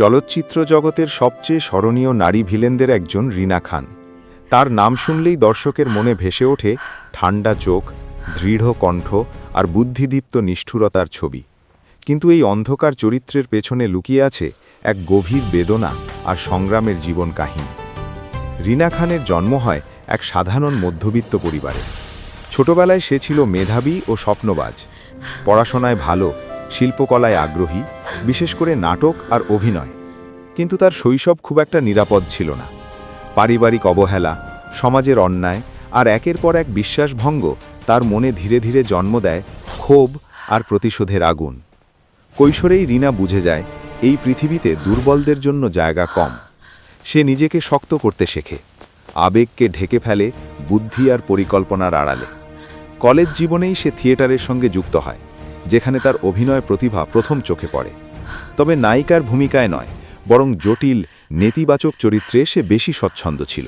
চলচ্চিত্র জগতের সবচেয়ে স্মরণীয় নারী ভিলেনদের একজন রিনা খান। তার নাম শুনলেই দর্শকের মনে ভেসে ওঠে ঠান্ডা চোখ, দৃঢ় কণ্ঠ আর বুদ্ধিদীপ্ত নিষ্ঠুরতার ছবি। কিন্তু এই অন্ধকার চরিত্রের পেছনে লুকিয়ে আছে এক গভীর বেদনা আর সংগ্রামের জীবন কাহিনী। রিনা খানের জন্ম হয় এক সাধারণ মধ্যবিত্ত পরিবারে। ছোটবেলায় সে ছিল মেধাবী ও স্বপ্নবাজ। পড়াশোনায় ভালো শিল্পকলায় আগ্রহী, বিশেষ করে নাটক আর অভিনয়। কিন্তু তার শৈশব খুব একটা নিরাপদ ছিল না। পারিবারিক অবহেলা, সমাজের অন্যায় আর একের পর এক বিশ্বাসভঙ্গ তার মনে ধীরে ধীরে জন্ম দেয় ক্ষোভ আর প্রতিশোধের আগুন। কৈশোরেই রিনা বুঝে যায়, এই পৃথিবীতে দুর্বলদের জন্য জায়গা কম। সে নিজেকে শক্ত করতে শেখে, আবেগকে ঢেকে ফেলে, বুদ্ধি আর পরিকল্পনার আড়ালে। কলেজ জীবনেই সে থিয়েটারের সঙ্গে যুক্ত হয়। যেখানে তার অভিনয় প্রতিভা প্রথম চোখে পড়ে। তবে নায়িকার ভূমিকায় নয়, বরং জটিল, নেতিবাচক চরিত্রে সে বেশি স্বচ্ছন্দ ছিল।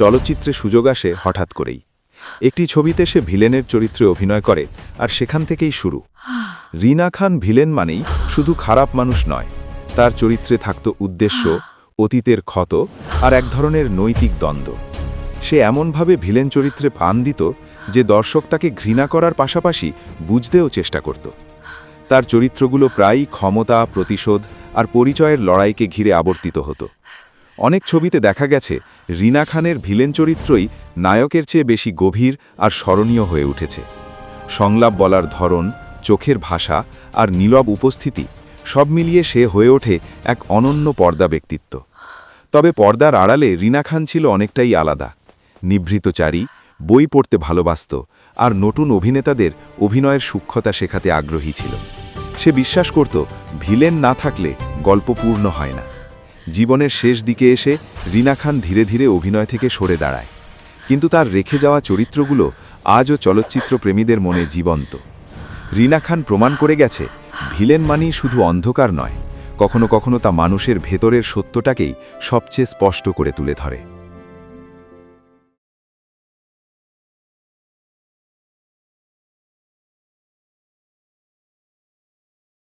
চলচ্চিত্রে সুযোগ আসে হঠাৎ করেই। একটি ছবিতে সে ভিলেনের চরিত্রে অভিনয় করে আর সেখান থেকেই শুরু। রিনা খান ভিলেন মানেই শুধু খারাপ মানুষ নয়, তার চরিত্রে থাকত উদ্দেশ্য, অতীতের ক্ষত আর এক ধরনের নৈতিক দ্বন্দ্ব। সে এমনভাবে ভিলেন চরিত্রে পান দিত যে দর্শক তাকে ঘৃণা করার পাশাপাশি বুঝতেও চেষ্টা করত। তার চরিত্রগুলো প্রায়ই ক্ষমতা, প্রতিশোধ আর পরিচয়ের লড়াইকে ঘিরে আবর্তিত হতো। অনেক ছবিতে দেখা গেছে, রিনা খানের ভিলেন চরিত্রই নায়কের চেয়ে বেশি গভীর আর স্মরণীয় হয়ে উঠেছে। সংলাপ বলার ধরন, চোখের ভাষা আর নীরব উপস্থিতি সব মিলিয়ে সে হয়ে ওঠে এক অনন্য পর্দা ব্যক্তিত্ব। তবে পর্দার আড়ালে রিনা খান ছিল অনেকটাই আলাদা। নিভৃতচারী বই পড়তে ভালোবাসত আর নতুন অভিনেতাদের অভিনয়ের সূক্ষ্মতা শেখাতে আগ্রহী ছিল। সে বিশ্বাস করত, ভিলেন না থাকলে গল্প পূর্ণ হয় না। জীবনের শেষ দিকে এসে রিনা খান ধীরে ধীরে অভিনয় থেকে সরে দাঁড়ায়। কিন্তু তার রেখে যাওয়া চরিত্রগুলো আজও চলচ্চিত্র প্রেমীদের মনে জীবন্ত। রিনা খান প্রমাণ করে গেছে, ভিলেন মানেই শুধু অন্ধকার নয়, কখনো কখনো তা মানুষের ভেতরের সত্যটাকেই সবচেয়ে স্পষ্ট করে তুলে ধরে।